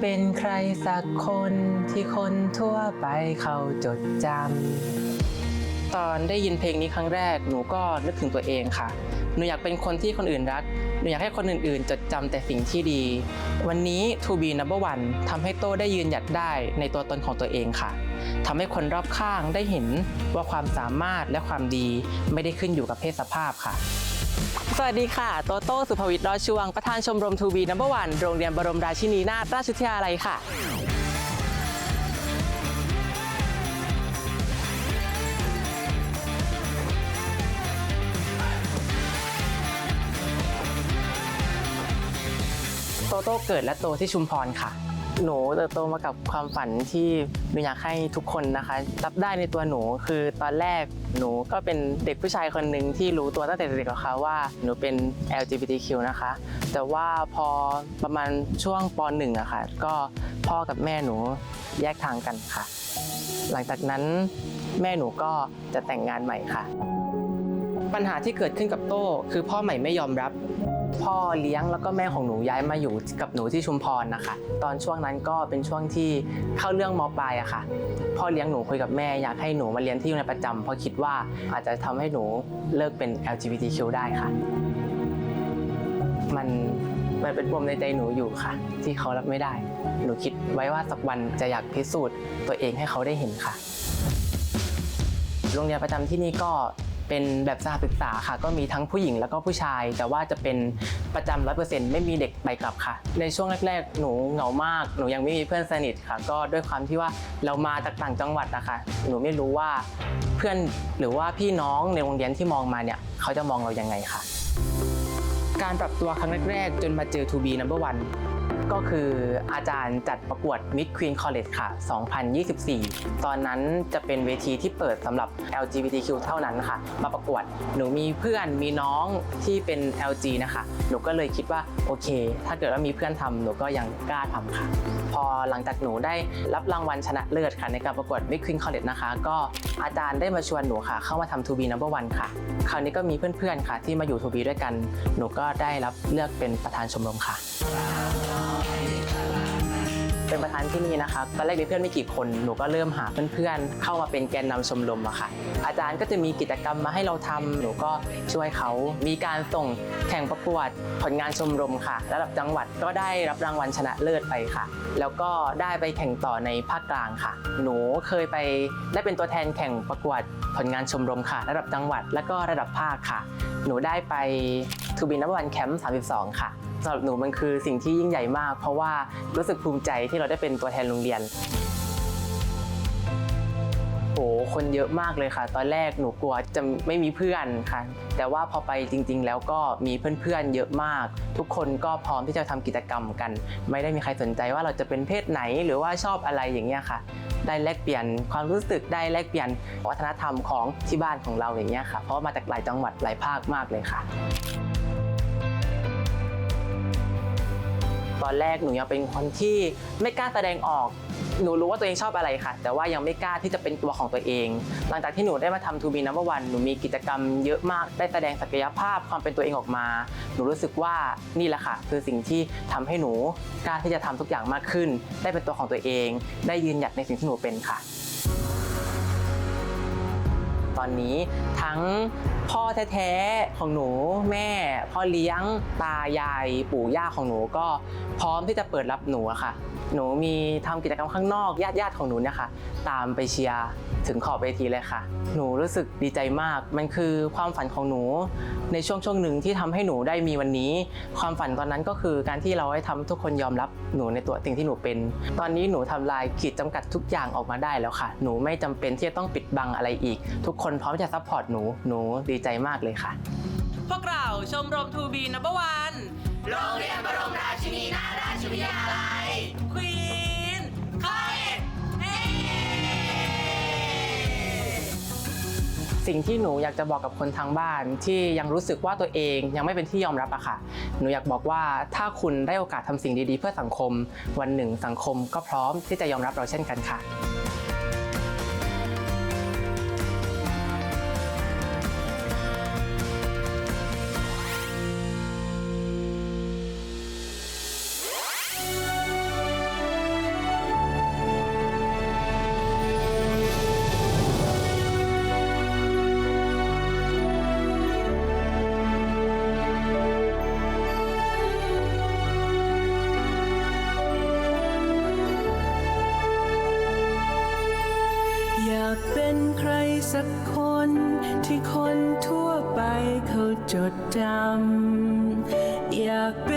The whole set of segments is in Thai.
เป็นใครสักคนที่คนทั่วไปเขาจดจำตอนได้ยินเพลงนี้ครั้งแรกหนูก็นึกถึงตัวเองค่ะ หนูอยากเป็นคนที่คนอื่นรัก หนูอยากให้คนอื่นๆ จดจำแต่สิ่งที่ดี วันนี้ To be number one ทำให้โต้ได้ยืนหยัดได้ในตัวตนของตัวเองค่ะทำให้คนรอบข้างได้เห็นว่าความสามารถและความดีไม่ได้ขึ้นอยู่กับเพศสภาพค่ะ สวัสดีค่ะ โตโต้สุภวิทย์รอดช่วง ประธานชมรมทูบีนัมเบอร์วันโรงเรียนบรมราชินีนาถราชวิทยาลัยค่ะ โตโต้เกิดและโตที่ชุมพรค่ะ หนูเติบโตมากับความฝันที่หนูอยากให้ทุกคนนะคะ รับได้ในตัวหนูคือตอนแรกหนูก็เป็นเด็กผู้ชายคนหนึ่งที่รู้ตัวตั้งแต่เด็กแล้วค่ะว่าหนูเป็น LGBTQ นะคะ แต่ว่าพอประมาณช่วงป .1 อะค่ะ ก็พ่อกับแม่หนูแยกทางกันค่ะ หลังจากนั้นแม่หนูก็จะแต่งงานใหม่ค่ะ ปัญหาที่เกิดขึ้นกับโต้คือพ่อใหม่ไม่ยอมรับพ่อเลี้ยงแล้วก็แม่ของหนูย้ายมาอยู่กับหนูที่ชุมพรนะคะ ตอนช่วงนั้นก็เป็นช่วงที่เข้าเรื่องมปลายอะค่ะ พ่อเลี้ยงหนูคุยกับแม่อยากให้หนูมาเรียนที่โรงเรียนประจำเพราะคิดว่าอาจจะทำให้หนูเลิกเป็น LGBTQ ได้ค่ะ มันมันเป็นปมในใจหนูอยู่ค่ะ ที่เขารับไม่ได้ หนูคิดไว้ว่าสักวันจะอยากพิสูจน์ตัวเองให้เขาได้เห็นค่ะ โรงเรียนประจำที่นี่ก็ เป็นแบบสถาศึกษาค่ะ ก็มีทั้งผู้หญิงแล้วก็ผู้ชาย แต่ว่าจะเป็นประจำร้อยเปอร์เซ็นต์ไม่มีเด็กไปกลับค่ะ ในช่วงแรกๆ หนูเหงามาก หนูยังไม่มีเพื่อนสนิทค่ะ ก็ด้วยความที่ว่าเรามาจากต่างจังหวัดนะคะหนูไม่รู้ว่าเพื่อนหรือว่าพี่น้องในโรงเรียนที่มองมาเนี่ยเขาจะมองเรายังไงค่ะ การปรับตัวครั้งแรกๆ จนมาเจอ To be number one ก็คืออาจารย์จัดประกวด Mid Queen College ค่ะ 2024 ตอนนั้นจะเป็นเวทีที่เปิดสำหรับ LGBTQ เท่านั้นค่ะ มาประกวด หนูมีเพื่อนมีน้องที่เป็น LG นะคะ หนูก็เลยคิดว่าโอเค ถ้าเกิดว่ามีเพื่อนทำหนูก็ยังกล้าทำค่ะ พอหลังจากหนูได้รับรางวัลชนะเลิศค่ะในการประกวด Mid Queen College นะคะ ก็อาจารย์ได้มาชวนหนูค่ะ เข้ามาทำ To be number one ค่ะ คราวนี้ก็มีเพื่อนๆค่ะ ที่มาอยู่ To be ด้วยกัน หนูก็ได้รับเลือกเป็นประธานชมรมค่ะ เป็นประธานที่นี่นะคะตอนแรกมีเพื่อนไม่กี่คนหนูก็เริ่มหาเพื่อนๆ เข้ามาเป็นแกนนำชมรมอะค่ะ อาจารย์ก็จะมีกิจกรรมมาให้เราทำหนูก็ช่วยเขามีการส่งแข่งประกวดผลงานชมรมค่ะ ระดับจังหวัดก็ได้รับรางวัลชนะเลิศไปค่ะ แล้วก็ได้ไปแข่งต่อในภาคกลางค่ะ หนูเคยไปได้เป็นตัวแทนแข่งประกวดผลงานชมรมค่ะ ระดับจังหวัดและก็ระดับภาคค่ะ หนูได้ไปทูบินนับวันแคมป์32 ค่ะ สำหรับหนูมันคือสิ่งที่ยิ่งใหญ่มาก เพราะว่ารู้สึกภูมิใจที่เราได้เป็นตัวแทนโรงเรียนโหคนเยอะมากเลยค่ะ ตอนแรกหนูกลัวจะไม่มีเพื่อนค่ะ แต่ว่าพอไปจริง ๆ แล้วก็มีเพื่อนๆเยอะมาก ทุกคนก็พร้อมที่จะทำกิจกรรมกัน ไม่ได้มีใครสนใจว่าเราจะเป็นเพศไหนหรือว่าชอบอะไรอย่างเงี้ยค่ะ ได้แลกเปลี่ยนความรู้สึกได้แลกเปลี่ยนวัฒนธรรมของที่บ้านของเราอย่างเงี้ยค่ะ เพราะมาจากหลายจังหวัดหลายภาคมากเลยค่ะ อนแรกหนูยังเป็นคนที่ไม่กล้าแสดงออก หนูรู้ว่าตัวเองชอบอะไรค่ะ แต่ว่ายังไม่กล้าที่จะเป็นตัวของตัวเอง หลังจากที่หนูได้มาทำทูบีนัมเบอร์วันหนูมีกิจกรรมเยอะมาก ได้แสดงศักยภาพความเป็นตัวเองออกมา หนูรู้สึกว่านี่แหละค่ะ คือสิ่งที่ทำให้หนูกล้าที่จะทำทุกอย่างมากขึ้น ได้เป็นตัวของตัวเอง ได้ยืนหยัดในสิ่งที่หนูเป็นค่ะ ตอนนี้ทั้ง พ่อแท้ๆของหนูแม่ พ่อเลี้ยงตายายปู่ย่าของหนูก็พร้อมที่จะเปิดรับหนูอะค่ะ หนูมีทำกิจกรรมข้างนอกญาติญาติๆของหนูเนี่ยค่ะ ตามไปเชียร์ ถึงขอบเวทีเลยค่ะ หนูรู้สึกดีใจมาก มันคือความฝันของหนู ในช่วงช่วงหนึ่งที่ทำให้หนูได้มีวันนี้ ความฝันตอนนั้นก็คือการที่เราให้ทำให้ทุกคนยอมรับหนูในตัวสิ่งที่หนูเป็น ตอนนี้หนูทำลายขีดจำกัดทุกอย่างออกมาได้แล้วค่ะ หนูไม่จำเป็นที่จะต้องปิดบังอะไรอีก ทุกคนพร้อมจะซัพพอร์ตหนู หนูดีใจมากเลยค่ะ พวกเราชมรมทูบีนับวันโรงเรียนบรมราชินีนาถราชวิทยาลัยควีนคอยเฮ้ สิ่งที่หนูอยากจะบอกกับคนทางบ้าน ที่ยังรู้สึกว่าตัวเองยังไม่เป็นที่ยอมรับอะค่ะ หนูอยากบอกว่าถ้าคุณได้โอกาสทำสิ่งดีๆ เพื่อสังคม วันหนึ่งสังคมก็พร้อมที่จะยอมรับเราเช่นกันค่ะ I've been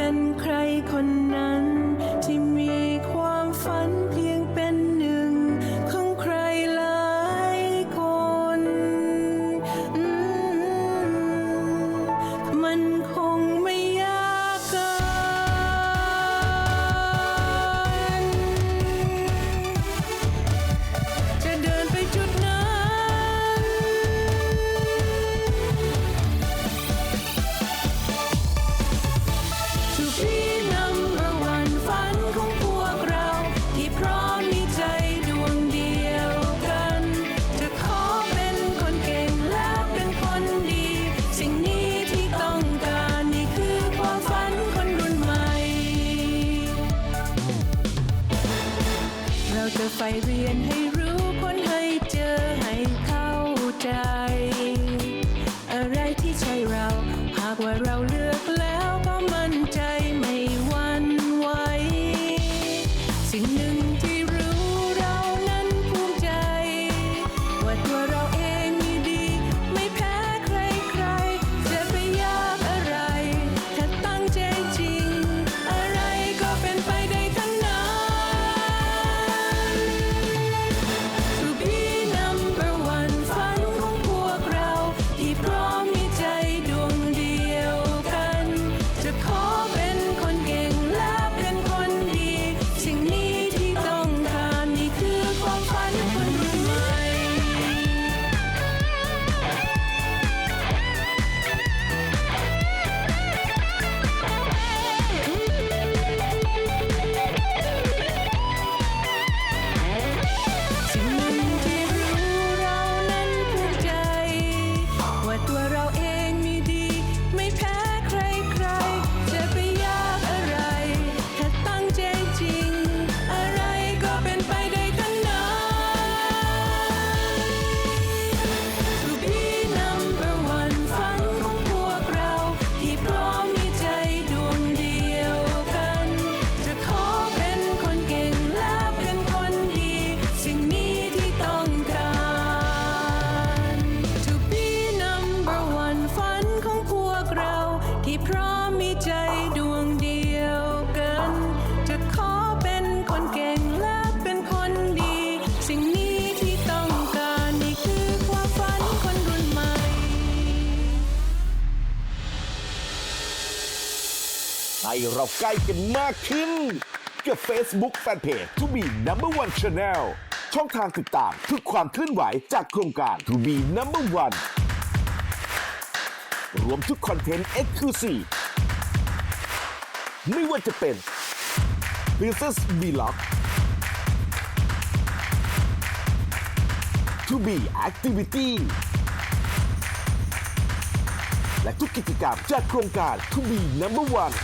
ให้เราใกล้กันมากขึ้น กับ Facebook Fanpage To Be Number One Channel ช่องทางติดตามทุกความเคลื่อนไหวจากโครงการ To Be Number One รวมทุกคอนเทนต์ Exclusive ไม่ว่าจะเป็น Princess Vlog To Be Activity และทุกกิจกรรมจากโครงการ To Be Number One